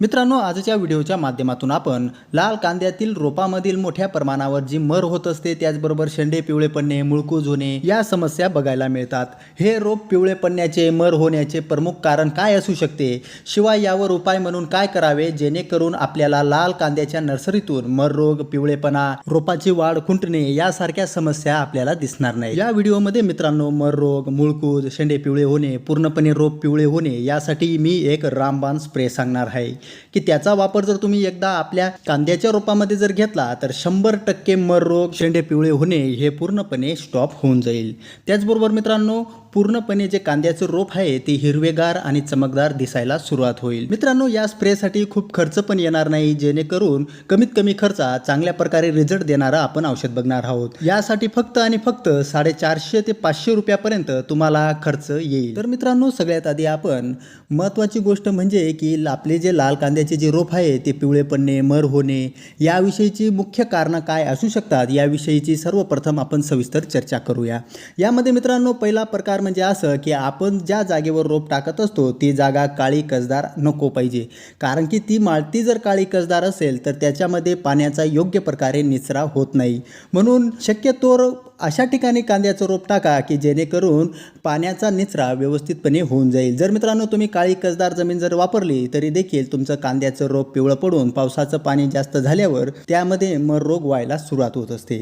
मित्रांनो आजच्या व्हिडिओच्या माध्यमातून आपण लाल कांद्यातील रोपामधील मोठ्या प्रमाणावर जी मर होत असते त्याचबरोबर शेंडे पिवळे पडणे मुळकूज होणे या समस्या बघायला मिळतात. हे रोप पिवळे पडण्याचे मर होण्याचे प्रमुख कारण काय असू शकते? शिवाय यावर उपाय म्हणून काय करावे? जेणेकरून आपल्याला लाल कांद्याच्या नर्सरीतून मर रोग पिवळेपणा रोपाची वाढ खुंटणे यासारख्या समस्या आपल्याला दिसणार नाही या व्हिडिओमध्ये मित्रांनो मर रोग मुळकूज शेंडे पिवळे होणे पूर्णपणे रोप पिवळे होणे यासाठी मी एक रामबाण स्प्रे सांगणार आहे. की त्याचा वापर जर तुम्ही एकदा आपल्या कांद्याच्या रोपामध्ये जर घेतला तर शंभर टक्के मर रोग शेंडे पिवळे होणे हे पूर्णपणे स्टॉप होऊन जाईल. त्याचबरोबर मित्रांनो पूर्णपणे जे कांद्याचं रोप आहे ते हिरवेगार आणि चमकदार दिसायला सुरुवात होईल. मित्रांनो या स्प्रेसाठी खूप खर्च पण येणार नाही जेणेकरून कमीत कमी खर्चात चांगल्या प्रकारे रिझल्ट देणारा आपण औषध बघणार आहोत. यासाठी फक्त आणि फक्त साडेचारशे ते पाचशे रुपयापर्यंत तुम्हाला खर्च येईल. तर मित्रांनो सगळ्यात आधी आपण महत्त्वाची गोष्ट म्हणजे की आपले जे लाल कांद्याचे जे रोप आहे ते पिवळे पडणे मर होणे याविषयीची मुख्य कारणं काय असू शकतात याविषयीची सर्वप्रथम आपण सविस्तर चर्चा करूया. यामध्ये मित्रांनो पहिला प्रकार म्हणजे असं की आपण ज्या जागेवर रोप टाकत असतो ती जागा काळी कसदार नको पाहिजे. कारण की ती माळती जर काळी कसदार असेल तर त्याच्यामध्ये पाण्याचा योग्य प्रकारे निचरा होत नाही. म्हणून शक्यतो अशा ठिकाणी कांद्याचं रोप टाका की जेणेकरून पाण्याचा निचरा व्यवस्थितपणे होऊन जाईल. जर मित्रांनो तुम्ही काळी कसदार जमीन जर वापरली तरी देखील तुमचं कांद्याचं रोप पिवळं पडून पावसाचं पाणी जास्त झाल्यावर त्यामध्ये मर रोग व्हायला सुरुवात होत असते.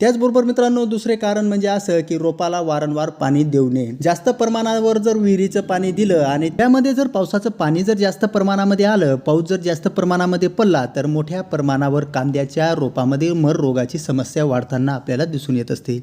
त्याचबरोबर मित्रांनो दुसरे कारण म्हणजे असं की रोपाला वारंवार पाणी देऊ नये. जास्त प्रमाणावर जर विहिरीचं पाणी दिलं आणि त्यामध्ये जर पावसाचं पाणी जर जास्त प्रमाणामध्ये आलं पाऊस जर जास्त प्रमाणामध्ये पडला तर मोठ्या प्रमाणावर कांद्याच्या रोपामध्ये मर रोगाची समस्या वाढताना आपल्याला दिसून येत असते.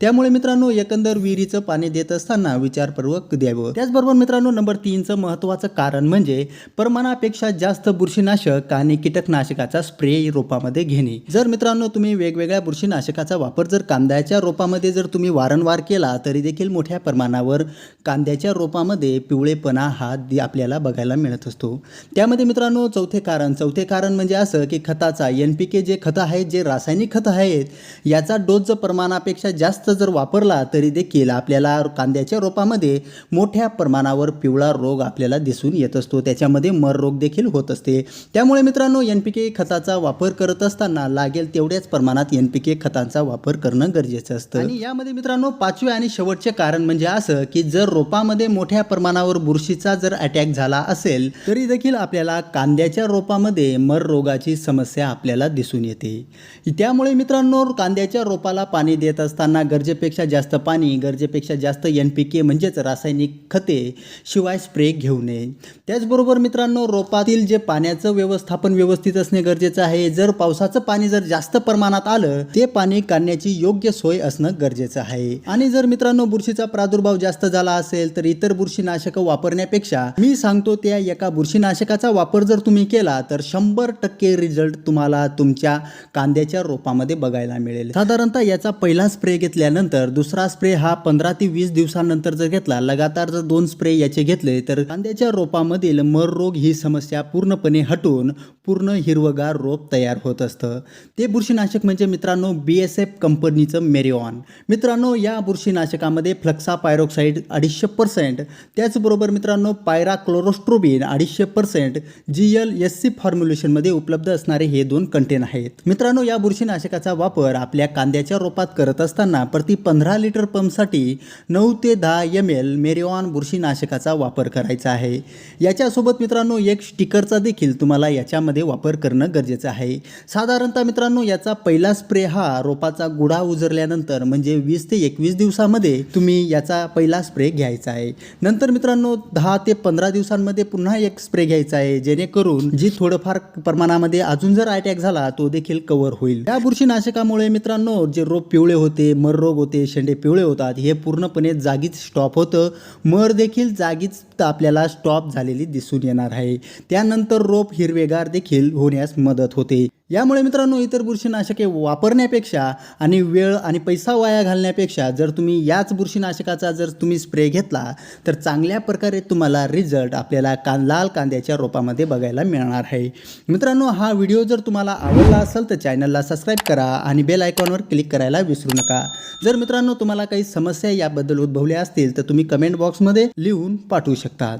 त्यामुळे मित्रांनो एकंदर विहिरीचं पाणी देत असताना विचारपूर्वक द्यावं. त्याचबरोबर मित्रांनो नंबर तीनचं महत्त्वाचं कारण म्हणजे प्रमाणापेक्षा जास्त बुरशीनाशक आणि कीटकनाशकाचा स्प्रे रोपामध्ये घेणे. जर मित्रांनो तुम्ही वेगवेगळ्या बुरशीनाशकाचा वापर जर कांद्याच्या रोपामध्ये जर तुम्ही वारंवार केला तरी देखील मोठ्या प्रमाणावर कांद्याच्या रोपामध्ये पिवळेपणा हा आपल्याला बघायला मिळत असतो. त्यामध्ये मित्रांनो चौथे कारण चौथे कारण म्हणजे असं की खताचा एन पी के जे खतं आहेत जे रासायनिक खतं आहेत याचा डोस जर प्रमाणापेक्षा जास्त जर वापरला तरी देखील आपल्याला कांद्याच्या रोपामध्ये मोठ्या प्रमाणावर पिवळा रोग आपल्याला दिसून येत असतो. त्याच्यामध्ये मर रोग देखील होत असते. त्यामुळे मित्रांनो एन पी के खताचा वापर करत असताना लागेल तेवढ्याच प्रमाणात एन पी के खतांचा वापर करणं गरजेचं असतं. आणि यामध्ये मित्रांनो पाचवे आणि शेवटचे कारण म्हणजे असं की जर रोपामध्ये मोठ्या प्रमाणावर बुरशीचा जर अटॅक झाला असेल तरी देखील आपल्याला कांद्याच्या रोपामध्ये मर रोगाची समस्या आपल्याला दिसून येते. त्यामुळे मित्रांनो कांद्याच्या रोपाला पाणी देत असताना गरजेपेक्षा जास्त पाणी गरजेपेक्षा जास्त एन पी के म्हणजेच रासायनिक खते शिवाय स्प्रे घेऊ नये. त्याचबरोबर मित्रांनो रोपातील जे पाण्याचं व्यवस्थापन व्यवस्थित असणे गरजेचं आहे. जर पावसाचं पाणी जर जास्त प्रमाणात आलं ते पाणी काढण्याची योग्य सोय असणं गरजेचं आहे. आणि जर मित्रांनो बुरशीचा प्रादुर्भाव जास्त झाला असेल तर इतर बुरशीनाशकं वापरण्यापेक्षा मी सांगतो त्या एका बुरशीनाशकाचा वापर जर तुम्ही केला तर शंभर टक्के रिझल्ट तुम्हाला तुमच्या कांद्याच्या रोपामध्ये बघायला मिळेल. साधारणतः याचा पहिला स्प्रे घेतल्यानंतर दुसरा स्प्रे हा पंधरा ते वीस दिवसानंतर जर घेतला लगातार जर दोन स्प्रे याचे घेतले तर कांद्याच्या रोपामधील मर रोग ही समस्या पूर्णपणे हटून पूर्ण हिरवगार रोप तयार होत असतं. ते बुरशीनाशक म्हणजे मित्रांनो बी एस एफ कंपनीचं मेरिऑन मित्रांनो या बुरशीनाशकामध्ये फ्लक्सा पायरोक्साईड अडीचशे पर्सेंट त्याचबरोबर मित्रांनो पायरा क्लोरोस्ट्रोबिन अडीचशे percent G L S C फॉर्म्युलेशनमध्ये उपलब्ध असणारे हे दोन कंटेन आहेत. मित्रांनो या बुरशीनाशकाचा वापर आपल्या कांद्याच्या रोपात करत असताना प्रति पंधरा लिटर पंपसाठी नऊ ते दहा एम एल मेरिऑन बुरशीनाशकाचा वापर करायचा आहे. याच्यासोबत मित्रांनो एक स्टिकरचा देखील तुम्हाला याच्यामध्ये वापर करणं गरजेचं आहे. साधारणतः मित्रांनो याचा पहिला स्प्रे हा रोपाचा गुढा उजरल्यानंतर म्हणजे वीस ते एकवीस दिवसामध्ये तुम्ही याचा पहिला स्प्रे घ्यायचा आहे. नंतर मित्रांनो दहा ते पंधरा दिवसांमध्ये पुन्हा एक स्प्रे घ्यायचा आहे जेणेकरून जी थोडंफार प्रमाणामध्ये अजून जर अटॅक झाला तो देखील कव्हर होईल. या बुरशीनाशकामुळे मित्रांनो जे रोप पिवळे होते मर रोग होते शेंडे पिवळे होतात हे पूर्णपणे जागीच स्टॉप होतं. मर देखील जागीच आपल्याला स्टॉप झालेली दिसून येणार आहे. त्यानंतर रोप हिरवेगार देखील होण्यास मदत होते. यामुळे मित्रांनो इतर बुरशीनाशके वापरण्यापेक्षा आणि वेळ आणि पैसा वाया घालण्यापेक्षा जर तुम्ही याच बुरशीनाशकाचा जर तुम्ही स्प्रे घेतला तर चांगल्या प्रकारे तुम्हाला रिझल्ट आपल्याला कान लाल कांद्याच्या रोपामध्ये बघायला मिळणार आहे. मित्रांनो हा व्हिडिओ जर तुम्हाला आवडला असेल तर चॅनलला सबस्क्राईब करा आणि बेल आयकॉनवर क्लिक करायला विसरू नका. जर मित्रांनो तुम्हाला काही समस्या याबद्दल उद्भवल्या असतील तर तुम्ही कमेंट बॉक्समध्ये लिहून पाठवू शकता